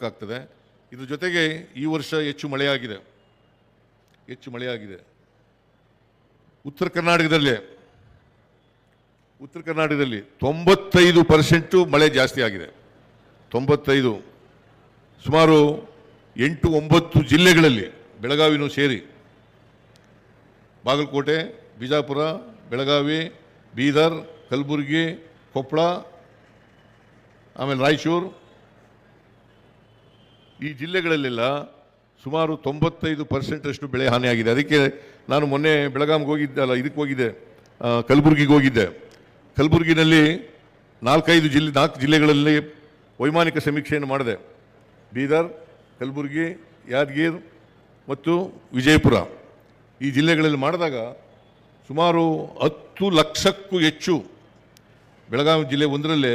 ಮಾಡಬೇಕಾಗ್ತದೆ ಇದ್ರ ಜೊತೆಗೆ ಈ ವರ್ಷ ಹೆಚ್ಚು ಮಳೆಯಾಗಿದೆ. ಹೆಚ್ಚು ಮಳೆಯಾಗಿದೆ. ಉತ್ತರ ಕರ್ನಾಟಕದಲ್ಲಿ ಉತ್ತರ ಕರ್ನಾಟಕದಲ್ಲಿ ತೊಂಬತ್ತೈದು ಪರ್ಸೆಂಟು ಮಳೆ ಜಾಸ್ತಿ ಆಗಿದೆ. ತೊಂಬತ್ತೈದು, ಸುಮಾರು ಎಂಟು ಒಂಬತ್ತು ಜಿಲ್ಲೆಗಳಲ್ಲಿ ಬೆಳಗಾವಿನೂ ಸೇರಿ. ಬಾಗಲಕೋಟೆ, ಬಿಜಾಪುರ, ಬೆಳಗಾವಿ, ಬೀದರ್, ಕಲಬುರಗಿ ಕೊಪ್ಪಳ ಆಮೇಲೆ ರಾಯಚೂರು ಈ ಜಿಲ್ಲೆಗಳಲ್ಲೆಲ್ಲ ಸುಮಾರು ತೊಂಬತ್ತೈದು ಪರ್ಸೆಂಟಷ್ಟು ಬೆಳೆ ಹಾನಿಯಾಗಿದೆ. ಅದಕ್ಕೆ ನಾನು ಮೊನ್ನೆ ಬೆಳಗಾವಿಗೆ ಹೋಗಿದ್ದೆ, ಅಲ್ಲ ಇದಕ್ಕೆ ಹೋಗಿದ್ದೆ ಕಲಬುರಗಿಗೆ ಹೋಗಿದ್ದೆ. ಕಲಬುರಗಿನಲ್ಲಿ ನಾಲ್ಕೈದು ಜಿಲ್ಲೆ, ನಾಲ್ಕು ಜಿಲ್ಲೆಗಳಲ್ಲಿ ವೈಮಾನಿಕ ಸಮೀಕ್ಷೆಯನ್ನು ಮಾಡಿದೆ. ಬೀದರ್, ಕಲಬುರಗಿ, ಯಾದಗಿರ್ ಮತ್ತು ವಿಜಯಪುರ. ಈ ಜಿಲ್ಲೆಗಳಲ್ಲಿ ಮಾಡಿದಾಗ ಸುಮಾರು ಹತ್ತು ಲಕ್ಷಕ್ಕೂ ಹೆಚ್ಚು ಬೆಳಗಾವಿ ಜಿಲ್ಲೆ ಒಂದರಲ್ಲೇ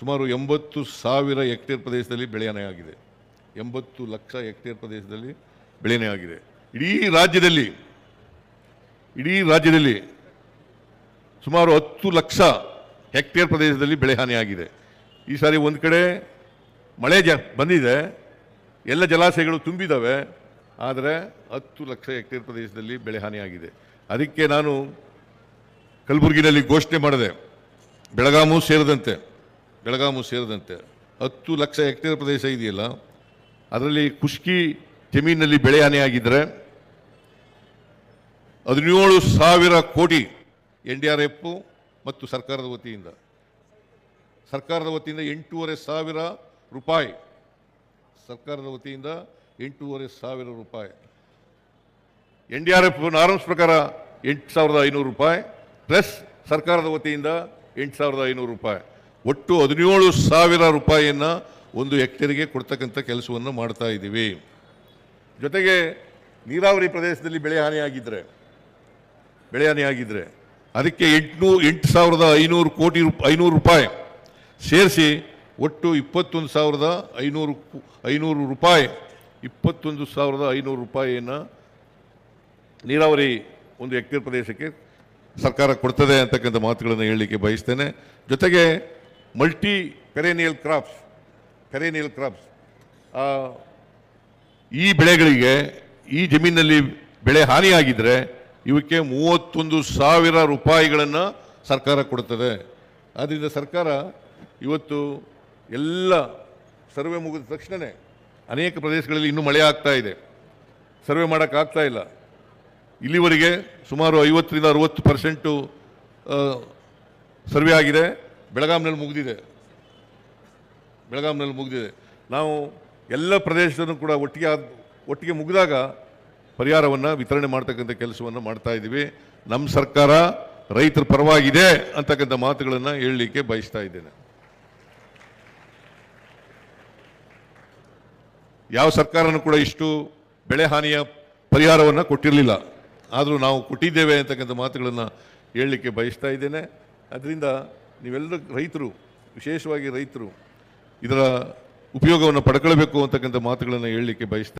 ಸುಮಾರು ಎಂಬತ್ತು ಸಾವಿರ ಹೆಕ್ಟೇರ್ ಪ್ರದೇಶದಲ್ಲಿ ಬೆಳೆಹಾನಿಯಾಗಿದೆ ಎಂಬತ್ತು ಲಕ್ಷ ಹೆಕ್ಟೇರ್ ಪ್ರದೇಶದಲ್ಲಿ ಬೆಳೆನೇ ಆಗಿದೆ. ಇಡೀ ರಾಜ್ಯದಲ್ಲಿ ಇಡೀ ರಾಜ್ಯದಲ್ಲಿ ಸುಮಾರು ಹತ್ತು ಲಕ್ಷ ಹೆಕ್ಟೇರ್ ಪ್ರದೇಶದಲ್ಲಿ ಬೆಳೆ ಹಾನಿಯಾಗಿದೆ ಈ ಸಾರಿ ಒಂದು ಕಡೆ ಮಳೆ ಜ, ಬಂದಿದೆ. ಎಲ್ಲ ಜಲಾಶಯಗಳು ತುಂಬಿದ್ದಾವೆ ಆದರೆ ಹತ್ತು ಲಕ್ಷ ಹೆಕ್ಟೇರ್ ಪ್ರದೇಶದಲ್ಲಿ ಬೆಳೆ ಹಾನಿಯಾಗಿದೆ ಅದಕ್ಕೆ ನಾನು ಕಲಬುರಗಿನಲ್ಲಿ ಘೋಷಣೆ ಮಾಡಿದೆ. ಬೆಳಗಾಮು ಸೇರಿದಂತೆ ಬೆಳಗಾಮು ಸೇರಿದಂತೆ ಹತ್ತು ಲಕ್ಷ ಹೆಕ್ಟೇರ್ ಪ್ರದೇಶ ಇದೆಯಲ್ಲ ಅದರಲ್ಲಿ ಕುಷ್ಕಿ ಜಮೀನಿನಲ್ಲಿ ಬೆಳೆ ಹಾನಿಯಾಗಿದ್ದರೆ ಹದಿನೇಳು ಸಾವಿರ ಕೋಟಿ ಎನ್ ಡಿ ಆರ್ ಎಫ್ ಮತ್ತು ಸರ್ಕಾರದ ವತಿಯಿಂದ. ಸರ್ಕಾರದ ವತಿಯಿಂದ ಎಂಟೂವರೆ ಸಾವಿರ ರೂಪಾಯಿ. ಸರ್ಕಾರದ ವತಿಯಿಂದ ಎಂಟೂವರೆ ಸಾವಿರ ರೂಪಾಯಿ. N D R F norms ಪ್ರಕಾರ ಎಂಟು ಸಾವಿರದ ಐನೂರು ರೂಪಾಯಿ, ಪ್ಲಸ್ ಸರ್ಕಾರದ ವತಿಯಿಂದ ಎಂಟು ಸಾವಿರದ ಐನೂರು ರೂಪಾಯಿ. ಒಟ್ಟು ಹದಿನೇಳು ಸಾವಿರ ರೂಪಾಯಿಯನ್ನು ಒಂದು ಹೆಕ್ಟೇರಿಗೆ ಕೊಡ್ತಕ್ಕಂಥ ಕೆಲಸವನ್ನು ಮಾಡ್ತಾ ಇದ್ದೀವಿ. ಜೊತೆಗೆ ನೀರಾವರಿ ಪ್ರದೇಶದಲ್ಲಿ ಬೆಳೆ ಹಾನಿಯಾಗಿದ್ದರೆ ಬೆಳೆ ಹಾನಿಯಾಗಿದ್ದರೆ ಅದಕ್ಕೆ ಎಂಟುನೂ, ಎಂಟು ಸಾವಿರದ ಐನೂರು ಕೋಟಿ ರೂಪ, ಐನೂರು ರೂಪಾಯಿ ಸೇರಿಸಿ ಒಟ್ಟು ಇಪ್ಪತ್ತೊಂದು ಸಾವಿರದ ಐನೂರು ಐನೂರು ರೂಪಾಯಿ, ಇಪ್ಪತ್ತೊಂದು ಸಾವಿರದ ಐನೂರು ರೂಪಾಯಿಯನ್ನು ನೀರಾವರಿ ಒಂದು ಹೆಕ್ಟೇರ್ ಪ್ರದೇಶಕ್ಕೆ ಸರ್ಕಾರ ಕೊಡ್ತದೆ ಅಂತಕ್ಕಂಥ ಮಾತುಗಳನ್ನು ಹೇಳಲಿಕ್ಕೆ ಬಯಸ್ತೇನೆ. ಜೊತೆಗೆ multi perennial crops perennial crops. ಈ ಬೆಳೆಗಳಿಗೆ, ಈ ಜಮೀನಿನಲ್ಲಿ ಬೆಳೆ ಹಾನಿಯಾಗಿದ್ದರೆ ಇವಕ್ಕೆ ಮೂವತ್ತೊಂದು ಸಾವಿರ ರೂಪಾಯಿಗಳನ್ನು ಸರ್ಕಾರ ಕೊಡುತ್ತದೆ. ಆದ್ದರಿಂದ ಸರ್ಕಾರ ಇವತ್ತು ಎಲ್ಲ ಸರ್ವೆ ಮುಗಿದ ತಕ್ಷಣವೇ ಅನೇಕ ಪ್ರದೇಶಗಳಲ್ಲಿ ಇನ್ನೂ ಮಳೆ ಆಗ್ತಾ ಇದೆ. ಸರ್ವೆ ಮಾಡೋಕ್ಕಾಗ್ತಾ ಇಲ್ಲ. ಇಲ್ಲಿವರೆಗೆ ಸುಮಾರು ಐವತ್ತರಿಂದ ಅರುವತ್ತು ಪರ್ಸೆಂಟು ಸರ್ವೆ ಆಗಿದೆ. ಬೆಳಗಾಂನಲ್ಲಿ ಮುಗಿದಿದೆ. ಬೆಳಗಾಂನಲ್ಲಿ ಮುಗಿದಿದೆ. ನಾವು ಎಲ್ಲ ಪ್ರದೇಶದಲ್ಲೂ ಕೂಡ ಒಟ್ಟಿಗೆ ಒಟ್ಟಿಗೆ ಮುಗಿದಾಗ ಪರಿಹಾರವನ್ನು ವಿತರಣೆ ಮಾಡ್ತಕ್ಕಂಥ ಕೆಲಸವನ್ನು ಮಾಡ್ತಾ ಇದ್ದೀವಿ. ನಮ್ಮ ಸರ್ಕಾರ ರೈತರ ಪರವಾಗಿದೆ ಅಂತಕ್ಕಂಥ ಮಾತುಗಳನ್ನು ಹೇಳಲಿಕ್ಕೆ ಬಯಸ್ತಾ ಇದ್ದೇನೆ. ಯಾವ ಸರ್ಕಾರನೂ ಕೂಡ ಇಷ್ಟು ಬೆಳೆ ಹಾನಿಯ ಪರಿಹಾರವನ್ನು ಕೊಟ್ಟಿರಲಿಲ್ಲ. ಆದರೂ ನಾವು ಕೊಟ್ಟಿದ್ದೇವೆ ಅಂತಕ್ಕಂಥ ಮಾತುಗಳನ್ನು ಹೇಳಲಿಕ್ಕೆ ಬಯಸ್ತಾ ಇದ್ದೇನೆ. ಅದರಿಂದ ನೀವೆಲ್ಲರೂ ರೈತರು, ವಿಶೇಷವಾಗಿ ರೈತರು ಇದರ ಉಪಯೋಗವನ್ನು ಪಡ್ಕೊಳ್ಬೇಕು ಅಂತಕ್ಕಂಥ ಮಾತುಗಳನ್ನು ಹೇಳಲಿಕ್ಕೆ ಬಯಸ್ತಾ